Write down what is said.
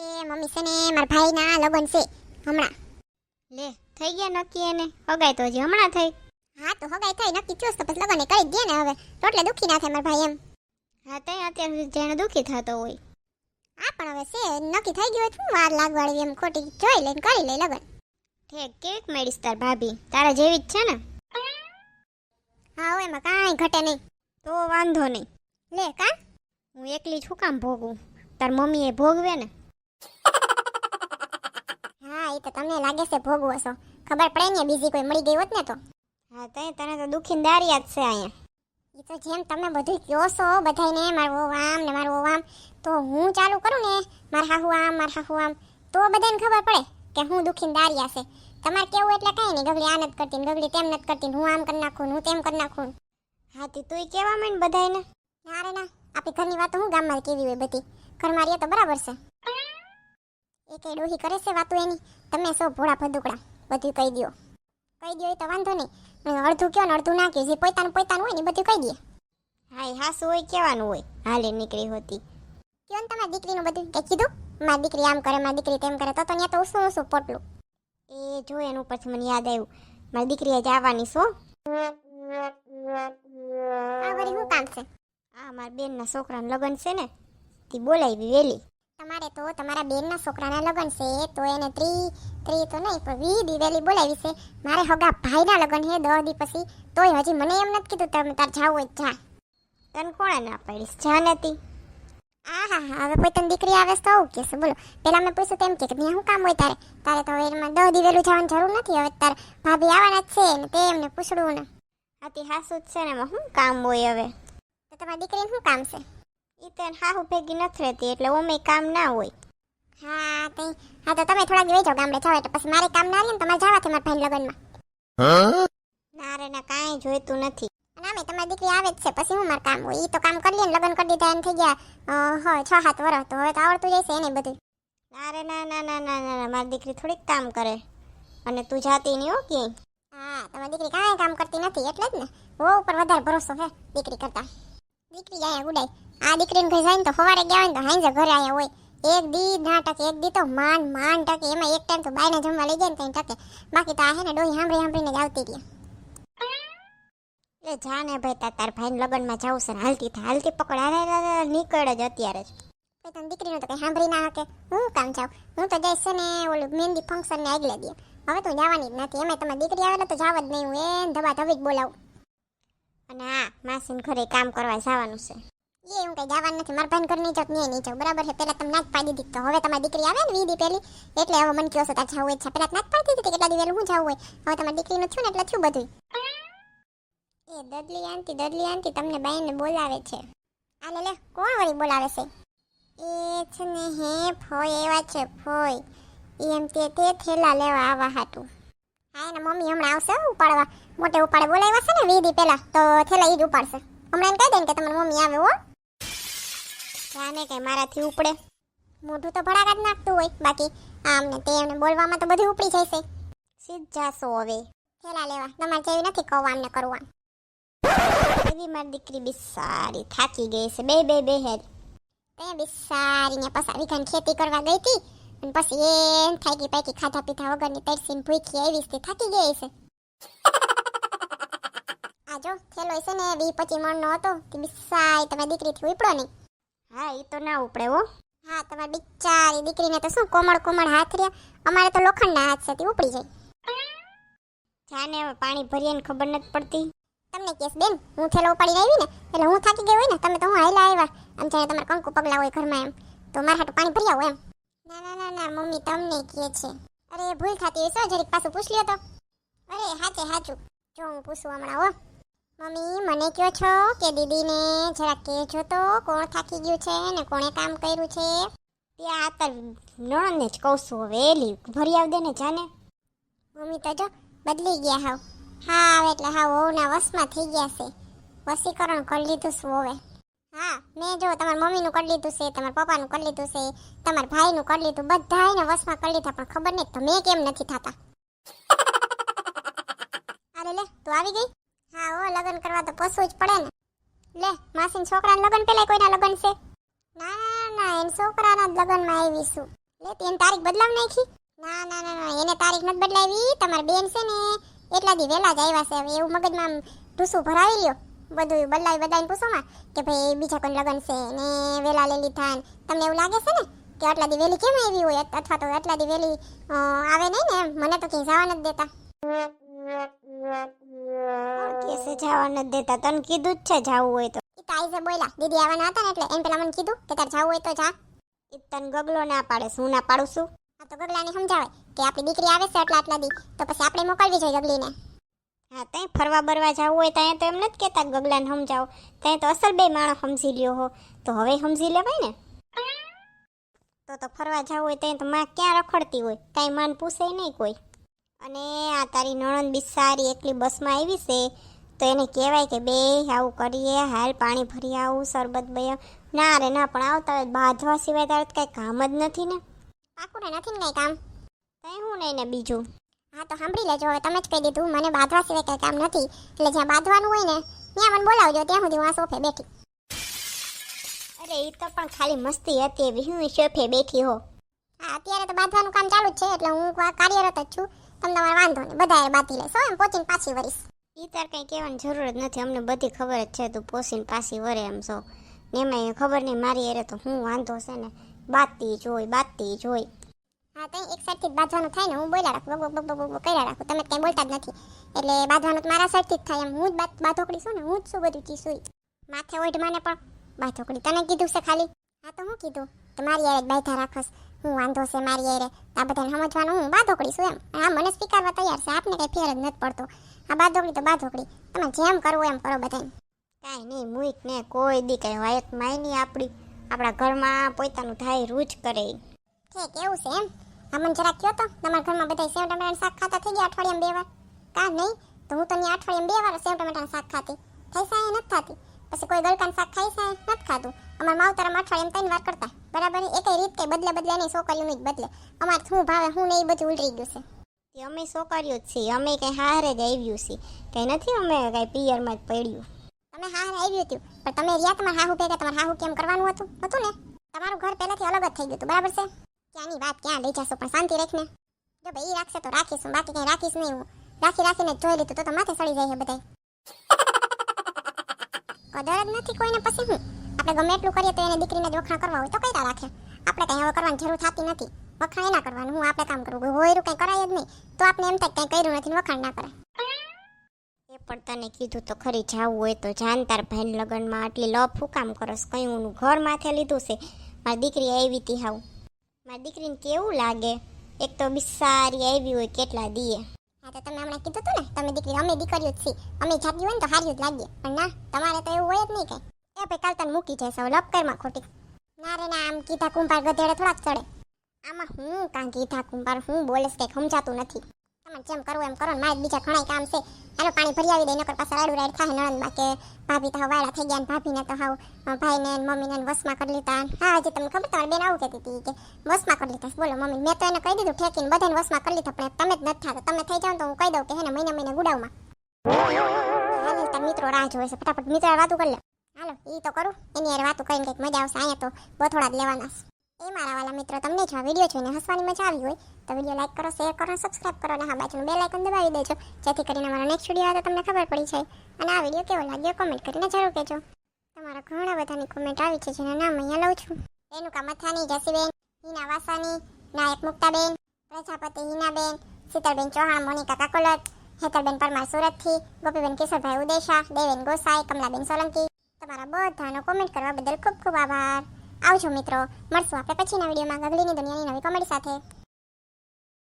એ mummy છે ને મારા ભાઈના લગ્ન છે હમણાં. લે થઈ ગયા નક્કી એને? હગાય તો હજી હમણાં થઈ. હા તો હગાય થઈ નક્કી છે તો પછી લગ્ન કરી દે ને હવે. રોટલે દુખી ના થાય મારા ભાઈ એમ. હા તે અત્યાર સુધી જેને દુઃખી થતો હોય. હા પણ હવે છે નક્કી થઈ ગયું હોય શું વાર લાગવાડી એમ ખોટી. જોઈ લઈને કરી લે લગન. ઠેક કેવીક મેળીશ તાર ભાભી. તારા જેવી જ છે ને? હા હવે એમાં કાંઈ ઘટે નહીં. તો વાંધો નહીં. લે કા? હું એકલી છું કામ ભોગું તાર મમ્મી એ ભોગવે ને? હા એ તો તમને લાગે છે ભોગવો છો. ખબર પડે ને બીજી કોઈ મળી ગઈ હોત ને તો. હા તો તને તો દુખીને દારિયા જ છે અહીંયા. એ તો જેમ તમે બધું કહો છો બધાયને મારો આમ ને મારું આમ તો હું ચાલુ કરું ને મારા હાહુ આમ મારા હાહુ આમ તો બધાને ખબર પડે કે હું દુખીને દારિયા છે. તમારે કેવું એટલે કઈ નહીં ગગડી આ નથી કરતી ગગડી તેમ નથી કરતી હું આમ કરી નાખું હું તેમ કરી નાખું. હા તે તુંય કેવા માંડ બધાયને? ના રે ના આપણી ઘરની વાતો હું ગામમાં કેવી હોય બધી? ઘરમાં રહીએ તો બરાબર છે. એ કઈ ડોહી કરે છે વાતો એની? તમે સો ભોળા ભદુકડા. બધું કહી દ્યો. કહી દો એ તો વાંધો નહીં. અડધું કયો ને અડધું ના કયો જે પોતાનું પોતાનું હોય ને બધું કહી દે હા શું હોય કેવાનું હોય? હાલે નીકળી હોતી. કયો ને તમારી દીકરીનું બધું? કઈ કીધું? મારી દીકરી આમ કરે મારી દીકરી તેમ કરે. તો તો ત્યાં તો શું શું પોટલું. એ જો એનું પછી મને યાદ આવ્યું. મારી દીકરી આજે આવવાની છો આ વળી શું કામ છે? આ મારા બેનના છોકરાનું લગ્ન છે ને તે બોલાવી વેલી. તમારે તો તમારા બેનના છોકરાના લગ્ન છે તો એને ત્રી ત્રી તો નહીં પણ વી દિવેલી બોલાવી છે. મારે હગા ભાઈના લગ્ન છે દસ દી પછી. તોય હજી મને એમ નથી કીધું તમે તાર જાવ જ જા. તને કોણે ના પાડીશ? જા નથી. આ હા હા હવે પોતાની દીકરી આવે તો આવું કહેશે. બોલો પહેલાં મેં પૂછ્યું તેમ કે ત્યાં શું કામ હોય તારે? તારે તો એમાં દહ દી વહેલું જવાની જરૂર નથી. હવે તાર ભાભી આવવાના જ છે ને તે એમને પૂછડું ને. આથી હાસુ જ છે ને એમાં શું કામ હોય હવે? તો તમારી દીકરીને શું કામ છે? એ તો હાહુ ભેગી નથી રહેતી એટલે ઓમે કામ ના હોય. હા, તે, હા તો તમે થોડા દિવસ જાઓ ગામડે જાવ એટલે પછી મારે કામ ના રહે ને તમારે જવાથી મારા ભાઈ લગ્નમાં. ના રે, ના, કાંઈ જોઈતું નથી. અને આમે તમારી દીકરી આવે જ છે, પછી હું મારું કામ હોય? એ તો કામ કરી લે ને, લગ્ન કરી દીધા એમ થઈ ગયા. હો, છ, સાત વર્ષ તો હવે તો આવડતું જશે એને બધું ના રે, ના ના ના ના ના મારી દીકરી થોડીક કામ કરે. અને તું જાતી નહીં હો ક્યાંય. હા, તમારી દીકરી કાંઈ કામ કરતી નથી, એટલે જ ને. બહુ ઉપર વધારે ભરોસો છે દીકરી કરતા. દીકરી આયા ઉડાય આ દીકરીને ઘરે જાય તો સવારે ગયા હોય તો હાંજે ઘરે આયા હોય. એક દી ના ટકે, એક દી તો માંડ માંડ ટકે. એમાં એક ટાઈમ તો બાયને જમવા લઈ જાય ને ત્યાં ટકે. બાકી તો આ હે ને ડોહી સાંભળી સાંભળીને જ આવતી રહી. એટલે જા ને ભાઈ, તાર તાર ભાઈને લગ્નમાં જવું છે ને હાલતી થાય હાલતી પકડ. હારે નીકળે જ અત્યારે જ. કોઈ તને દીકરીનું તો કંઈ સાંભળી ના શકે હું કામ જાઉં? હું તો જઈશ ને ઓલું મહેંદી ફંક્શન ને આગલે દે. હવે તો જવાની જ નથી. એમાં તમારી દીકરી આવે તો જાવ જ નહીં. હું એન ધબા ધબી જ બોલાવું. અને હા માસીન ઘરે કામ કરવા જવાનું છે. એ હું કઈ જવાનું નથી. મારા ભાઈ ઘર નહીં જાવ નહીં નહીં જાઉં. બરાબર છે? પેલા તમે ના પાડી દીધી તો. હવે તમારી દીકરી આવે ને વીદી પેલી એટલે હવે મને કહો છો તાર જવું છે? પેલા ના પાડી દીધી કેટલા દિવસ હું જવું હોય? હવે તમારી દીકરીનું થયું ને એટલે થયું બધું એ દદલી આંટી દદલી આંટી તમને બાઈને બોલાવે છે. આ લે કોણ વળી બોલાવે છે? એ છે ને હે, ફોય એવા છે, ફોય. એમ તે થેલા લેવા આવા હાટું. હા, એના મમ્મી હમણાં આવશે ઉપાડવા. મોટે ઉપાડે બોલાવ્યા છે ને, વીદી પેલા તો થેલા ઈ જ ઉપાડશે. હમણાં કહી દે કે તમારી મમ્મી આવે, હો. જાને કઈ મારાથી ઉપડે. મોઢું તો ભડાકા જ નાખતું હોય, બાકી આમ ને તેમને બોલવામાં તો બધું ઉપડી છે. સીધ જાશો હવે. થેલા લેવા, તમારે જેવી નથી કહવા ને કરવા એવી મારી દીકરી બી સારી થાકી ગઈ છે, બે બે બે હેર તે બિસારીને પસારી. વીઘાની ખેતી કરવા ગઈ હતી અને પછી એમ થાકી પાકી ખાધા પીધા વગરની તરસીને ભૂખી આવી છે, થાકી ગઈ છે. આ જો, થેલો છે ને, વી પચી મણનો હતો, તે બિસારી તમારી દીકરીથી ઉપડો નહીં. હા એ તો ના ઉપડે હો. હા, તમારી બિચારી દીકરીને તો શું કોમળ કોમળ હાથ રહ્યા? અમારે તો લોખંડના હાથ છે તે ઉપડી જાય. જાને હવે પાણી ભરીએ ને ખબર નથી પડતી. તમને કેસ બેન, હું થેલો ઉપાડીને આવી ને, એટલે હું થાકી ગઈ હોય ને, તમે તો હું હાઈલા આવ્યા. આમ જાણે તમારે કંકુ પગલા હોય ઘરમાં એમ. તો મારા હાટું પાણી ભરી હોય એમ. ના ના ના ના, મમ્મી તમને કહે છે. અરે ભૂલ થતી હોય શું જરીક પાછું પૂછ લ્યો તો. અરે, હાચે, હાચું. જો હું પૂછું હમણાં, હો. મમ્મી, મને કયો છો કે દીદીને જરાક કહેજો તો, કોણ થાકી ગયું છે ને કોણે કામ કર્યું છે? ત્યાં આ નણને જ કહું છું હવે, એલી, ભરી આવ દે ને જાને. મમ્મી, તો જો, બદલી ગયા હાવ. હા એટલે હાવ ઓના વસમાં થઈ ગયા છે. વસીકરણ કરી લીધું શું હવે. હા, મેં જો તમારા મમ્મીનું કરી લીધું છે, તમારા પપ્પાનું કરી લીધું છે, તમારા ભાઈનું કરી લીધું, બધાયને વસમાં કરી લીધા, પણ ખબર નહીં, તમે કેમ નથી થતા? અરે લે તું આવી ગઈ? હા, ઓ, લગ્ન કરવા તો પસવું જ પડે ને. લે, માસીન છોકરાના લગ્ન પેલા કોઈના લગ્ન છે? ના ના એન છોકરાના જ લગ્નમાં આવીશું લે તેન તારીખ બદલાવ નાખી? ના ના ના ના, એને તારીખ નથી બદલાવી. તમારી બેન છે ને, એટલા દી વહેલા જ આવ્યા છે. એવું મગજમાં ઢૂસું ભરાવી લ્યો. બધું બદલાવી બધાને પૂછોમાં કે ભાઈ બીજા કોઈ લગ્ન છે ને વેલા લઈ લીધા ને તમને એવું લાગે છે ને કે આટલા દી વેલી કેમ આવી હોય? અથવા તો આટલા દી વેલી આવે નહીં ને મને તો ક્યાંય જવા નથી દેતા. કેસે જવા નથી દેતા? તને કીધું જ છે જવું હોય તો. ઈ તો આઈસે બોલ્યા દીદી આવવાના હતા ને એટલે એમ પેલા મને કીધું કે તારે જવું હોય તો જા. ઈ તને ગગલો ના પાડે શું ના પાડું છું આ તો ગગલાને સમજાવે કે આપણી દીકરી આવે છે આટલા આટલા દી તો પછી આપણે મોકલવી જોઈએ ગગલીને. હા, તઈ ફરવા બરવા જવું હોય ત્યાં તો એમ નથી કહેતા ગગલાને સમજાવો. ત્યાં તો અસલ બે માણસ સમજી લ્યો હો. તો હવે સમજી લેવાય ને? તો તો ફરવા જવું હોય ત્યાં તો માં ક્યાં રખડતી હોય? કાંઈ માન પૂછે નહીં કોઈ. અને આ તારી નણંદ બિસારી એકલી બસમાં આવી છે, તો એને કહેવાય કે બે, આવું કરીએ, હાલ પાણી ભરી આવું, શરબત બે ના રે, ના, પણ આવતા હોય બાંધવા સિવાય તારે કાંઈ કામ જ નથી ને? પાકું નથી ને કાંઈ કામ? કંઈ હું નહીં ને બીજું? હા તો સાંભળી લેજો. હવે તમે જ કહી દીધું મને બાંધવા સિવાય કંઈ કામ નથી. એટલે જ્યાં બાંધવાનું હોય ને ત્યાં મને બોલાવજો. ત્યાં સુધી હું આ સોફે બેઠી. અરે એ તો પણ ખાલી મસ્તી હતી એવી. હું સોફે બેઠી હો. હા અત્યારે તો બાંધવાનું કામ ચાલુ જ છે એટલે હું કાર્યરત જ છું. તમને તમારે વાંધો નહીં. બધા બાંધી લેશો એમ પહોંચીને પાછી વરીશ. એ તાર કંઈ કહેવાની જરૂર જ નથી. અમને બધી ખબર જ છે તું પોસીને પાછી વરે એમ છો. ને એમાં ખબર નહીં મારી એરે તો હું વાંધો છે ને? બાતી જોઈ બાતી જોઈ હા તો એક સાઈડથી બાંધવાનું થાય ને, હું બોલ્યા રાખું બગ બગ બગ બક કર્યા રાખું, તમે કંઈ બોલતા જ નથી. એટલે બાંધવાનું તો મારા સાઈડથી જ થાય એમ, હું જ બાંધોકડી છું ને, હું જ શું બધું ચીજ સુઈ. માથે ઓઢમાને પણ, બાંધોકડી, તને કીધું છે ખાલી? હા, તો હું કીધું? કે મારી યારે બાંધા રાખસ, હું વાંધો છે મારી યારે આ બધાને સમજવાનું, હું બાંધોકડી છું એમ. આ મને સ્વીકારવા તૈયાર છે, આપને કંઈ ફેર જ નથી પડતો. આ બાંધોકડી તો બાંધોકડી, તમે જેમ કરવું એમ કરો બધાને કાંઈ નહીં મુઈક ને કોઈ દી કઈ માય નહીં આપણી આપણા ઘરમાં પોતાનું થાય રૂજ કરે છે કેવું છે એમ? આ મને જરાક કયો તો તમારા ઘરમાં બધા સેવ ટમેટાનું શાક ખાતા થઈ ગયા અઠવાડિયામાં બે વાર? કા નહીં? તો હું તો અઠવાડિયે અઠવાડિયામાં બે વાર સેવ ટમેટાનું શાક ખાતી. થઈ સાય નથી ખાતી. પછી કોઈ ગલકાનું શાક ખાઈ સાય નથી ખાતું. અમારા માવતરમાં અઠવાડિયામાં ત્રણ વાર કરતા. બરાબર? એક રીત કઈ બદલે બદલે નહીં છોકરીઓનું જ બદલે. અમારે શું ભાવે હું ને એ બધું ઉલટી ગયું છે. તે અમે છોકરીઓ જ છીએ. અમે કઈ હારે જ આવ્યું છે કઈ નથી અમે કઈ પિયરમાં જ પડ્યું. તમે હા હા આવ્યું હતું પણ તમે રહ્યા તમારા હાહુ ભેગા તમારે હાહુ કેમ કરવાનું હતું? હતું ને? તમારું ઘર પહેલાથી અલગ જ થઈ ગયું હતું. બરાબર છે? ક્યાંની વાત ક્યાં લઈ જશો? પણ શાંતિ રાખને. જો ભાઈ રાખશે તો રાખીશું બાકી કઈ રાખીશ નહીં હું. રાખી રાખીને જોઈ લીધું તો તો માથે સડી જાય છે બધાય. કદર જ નથી કોઈને પછી હું? આપણે ગમે એટલું કરીએ તો એને દીકરીને જ વખાણ કરવા હોય તો કઈ રાખે? આપણે કઈ હવે કરવાની જરૂર થતી નથી. વખાણ એના કરવાનું હું આપણે કામ કરવું હોયરું કઈ કરાય જ નહીં. તો આપણે એમ થાય કઈ કર્યું નથી વખાણ ના કરે. એ પણ તને કીધું તો ખરી જાવું હોય તો જાન તાર ભાઈ લગ્નમાં આટલી લફ હું કામ કરસ કયું ઘર માથે લીધું છે? મારી દીકરી આવી તી હાવ. મારી દીકરીને કેવું લાગે? એક તો બિસારી આવી હોય કેટલા દીએ. હા, તો તમે હમણાં કીધું હતું ને, તમે દીકરી અમે દીકરીઓ જ છીએ. અમે જાતી હોય ને તો હાર્યું જ લાગીએ. પણ ના, તમારે તો એવું હોય જ નહીં કઈ. એ ભાઈ, કાલ તને મૂકી જશે હવે, લપ ખોટી. ના રે, ના, આમ કીધા કુંભાર ગધેડે થોડાક ચડે. આમાં હું કાં કીધા કુંભાર, હું બોલેસ કંઈક સમજાતું નથી. જેમ કરવું એમ કરો મારે બીજા ઘણા કામ છે. એનું પાણી ભરી આવી દે, નકર રાડું રાડ, થાય નણંદમાં કે ભાભી તો વાળા થઈ ગયા ને તો હાવ ભાઈને મમ્મીને વસમાં કરી લીધા. હા, હજી તમને ખબર તમારી બેન આવું કહેતી હતી કે વસમાં કરી લીધા બોલો, મમ્મી, મેં તો એને કહી દીધું ઠેકીને બધાને વસમાં કરી લીધા, પણ તમે જ નથી થતા તમે થઈ જાઓ તો હું કહી દઉં કે હેને, મહિને મહિને ગુડાવમાં. હાલો, તાર મિત્રો રાહ જોવે છે. ફટાફટ મિત્રો વાતું કરી લે. હાલો એ તો કરું. એની યાર વાતું કરીને કંઈક મજા આવશે, અહીંયા તો બથોડા જ લેવાના છે. એ મારા વાલા મિત્રો, તમને જો આ વીડિયો જોઈને હસવાની મજા આવી હોય, તો વીડિયો લાઈક કરો, શેર કરો સબસ્ક્રાઇબ કરો અને હા બાજુનું બે લાઇકન દબાવી દેજો, જેથી કરીને મારો નેક્સ્ટ વીડિયો આવે તો તમને ખબર પડી જાય. અને આ વીડિયો કેવો લાગ્યો કોમેન્ટ કરીને જરૂર કહેજો. તમારા ઘણા બધાની કોમેન્ટ આવી છે, જેના નામ અહીંયા લઉં છું. રેણુકા મથાની, જસીબેન, હિના વાસાની, નાયક મુક્તાબેન, પ્રજાપતિ હિનાબેન શીતળબેન ચૌહાણ, મોનિકા કાકોલત, હેતલબેન પરમાર સુરતથી, ગોપીબેન કિશોરભાઈ ઉદેશા, દેવેન ગોસાઈ, કમલાબેન સોલંકી. તમારા બધાનો કોમેન્ટ કરવા બદલ ખૂબ ખૂબ આભાર. આવજો મિત્રો મળશું આપણે પછીના વિડીયોમાં. ગગલીની દુનિયાની નવી કોમેડી સાથે.